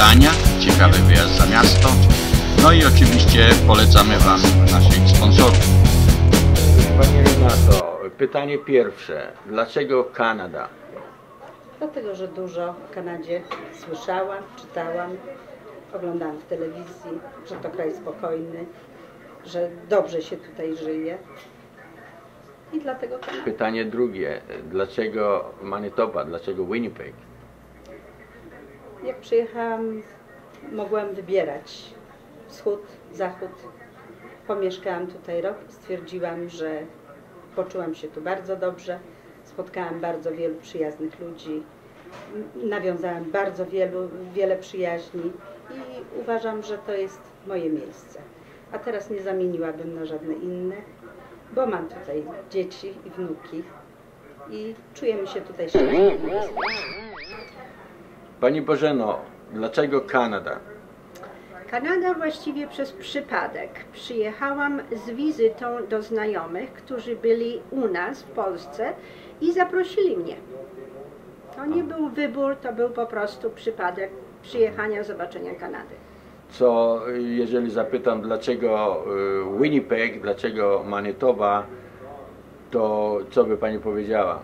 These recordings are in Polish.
Gdania, ciekawy wyjazd za miasto. No i oczywiście polecamy Wam naszych sponsorów. Pani Renato, pytanie pierwsze. Dlaczego Kanada? Dlatego, że dużo o Kanadzie słyszałam, czytałam, oglądałam w telewizji, że to kraj spokojny, że dobrze się tutaj żyje. I dlatego Kanada. Pytanie drugie. Dlaczego Manitoba? Dlaczego Winnipeg? Jak przyjechałam, mogłam wybierać wschód, zachód. Pomieszkałam tutaj rok i stwierdziłam, że poczułam się tu bardzo dobrze. Spotkałam bardzo wielu przyjaznych ludzi. Nawiązałam bardzo wielu, wiele przyjaźni i uważam, że to jest moje miejsce. A teraz nie zamieniłabym na żadne inne, bo mam tutaj dzieci i wnuki i czujemy się tutaj szczęśliwi. Pani Bożeno, dlaczego Kanada? Kanada właściwie przez przypadek. Przyjechałam z wizytą do znajomych, którzy byli u nas w Polsce i zaprosili mnie. To nie był wybór, to był po prostu przypadek przyjechania, zobaczenia Kanady. Co, jeżeli zapytam, dlaczego y, Winnipeg, dlaczego Manitoba, to co by Pani powiedziała?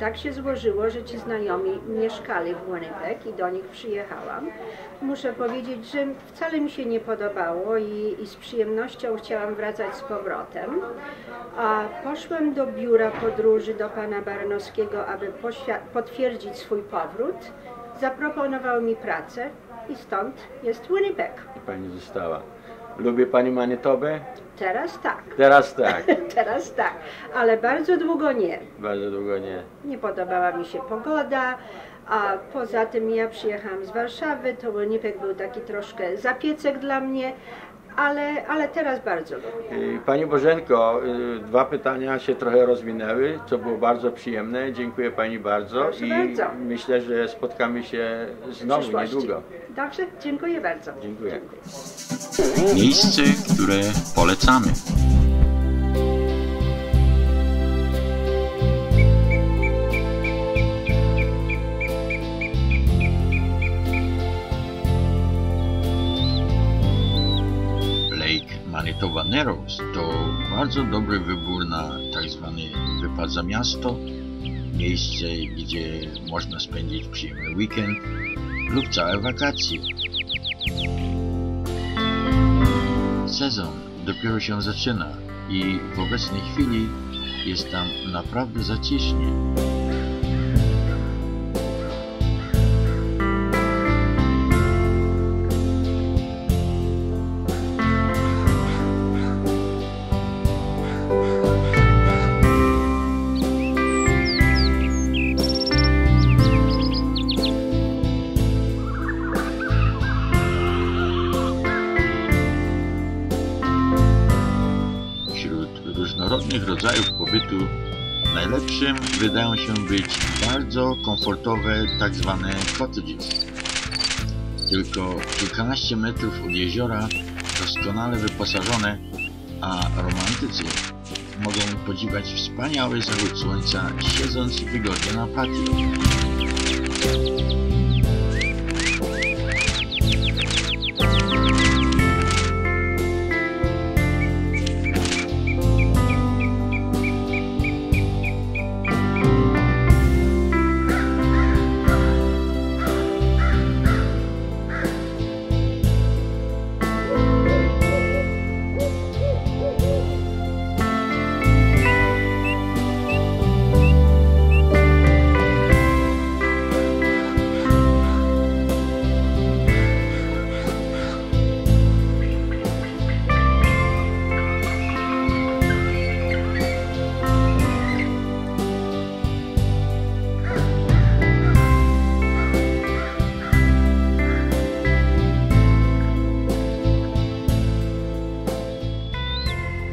Tak się złożyło, że ci znajomi mieszkali w Winnipeg i do nich przyjechałam. Muszę powiedzieć, że wcale mi się nie podobało i, i z przyjemnością chciałam wracać z powrotem. A poszłam do biura podróży do pana Baranowskiego, aby potwierdzić swój powrót. Zaproponował mi pracę i stąd jest Winnipeg. Pani została. Lubi Pani Manitobę? Teraz tak, Teraz tak. teraz tak, ale bardzo długo nie. Bardzo długo nie. Nie podobała mi się pogoda, a poza tym ja przyjechałam z Warszawy, to Winnipeg był taki troszkę zapiecek dla mnie, ale, ale teraz bardzo lubię. Y, Pani Bożenko, y, dwa pytania się trochę rozwinęły, co było bardzo przyjemne. Dziękuję Pani bardzo Proszę i bardzo. myślę, że spotkamy się znowu niedługo. Dobrze, dziękuję bardzo. Dziękuję. Miejsce, które polecamy. Manitoba Narrows to bardzo dobry wybór na tak zwany wypad za miasto, miejsce, gdzie można spędzić przyjemny weekend lub całe wakacje. Sezon dopiero się zaczyna i w obecnej chwili jest tam naprawdę zacisznie. Rodzajów pobytu najlepszym wydają się być bardzo komfortowe tak zwane cottages. Tylko kilkanaście metrów od jeziora, doskonale wyposażone, a romantycy mogą podziwiać wspaniały zachód słońca siedząc wygodnie na patio.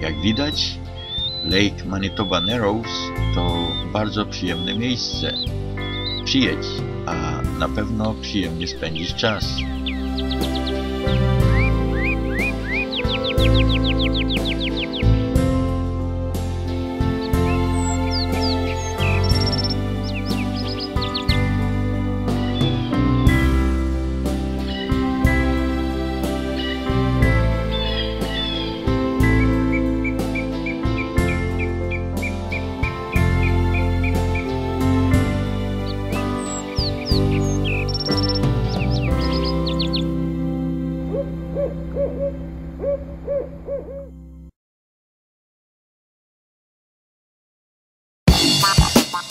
Jak widać, Lake Manitoba Narrows to bardzo przyjemne miejsce. Przyjedź, a na pewno przyjemnie spędzisz czas.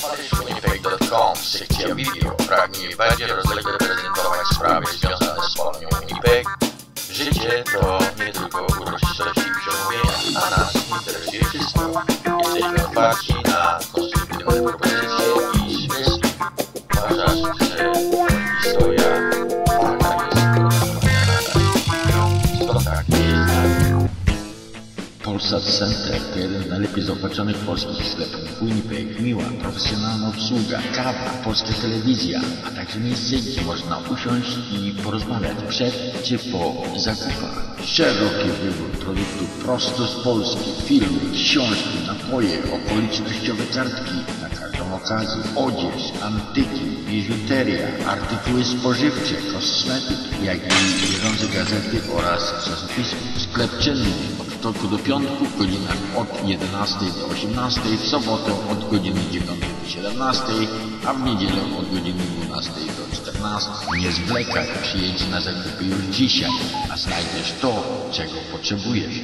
Polonii.com, sekcja video, pragnie bardziej rozlegle prezentować sprawy związane z Polonią Winnipeg. Życie to nie tylko uroczystości i przemówienia, a nas interesuje wszystko. Jesteśmy otwarci na konstruktywne propozycje. Polsat Center to jeden z najlepiej zaopatrzonych polskich sklepów Winnipeg. Miła, profesjonalna obsługa, kawa, polska telewizja, a także miejsce, gdzie można usiąść i porozmawiać przed czy po zakupach. Szeroki wybór produktów prosto z Polski, filmy, książki, napoje, okolicznościowe kartki na każdą okazję, odzież, antyki, biżuteria, artykuły spożywcze, kosmetyki, jak i bieżące gazety oraz czasopisma. Sklep czynny wtorku do piątku w godzinach od 11 do 18, w sobotę od godziny 9 do 17, a w niedzielę od godziny 12 do 14. Nie zwlekaj, przyjedź na zakupy już dzisiaj, a znajdziesz to, czego potrzebujesz.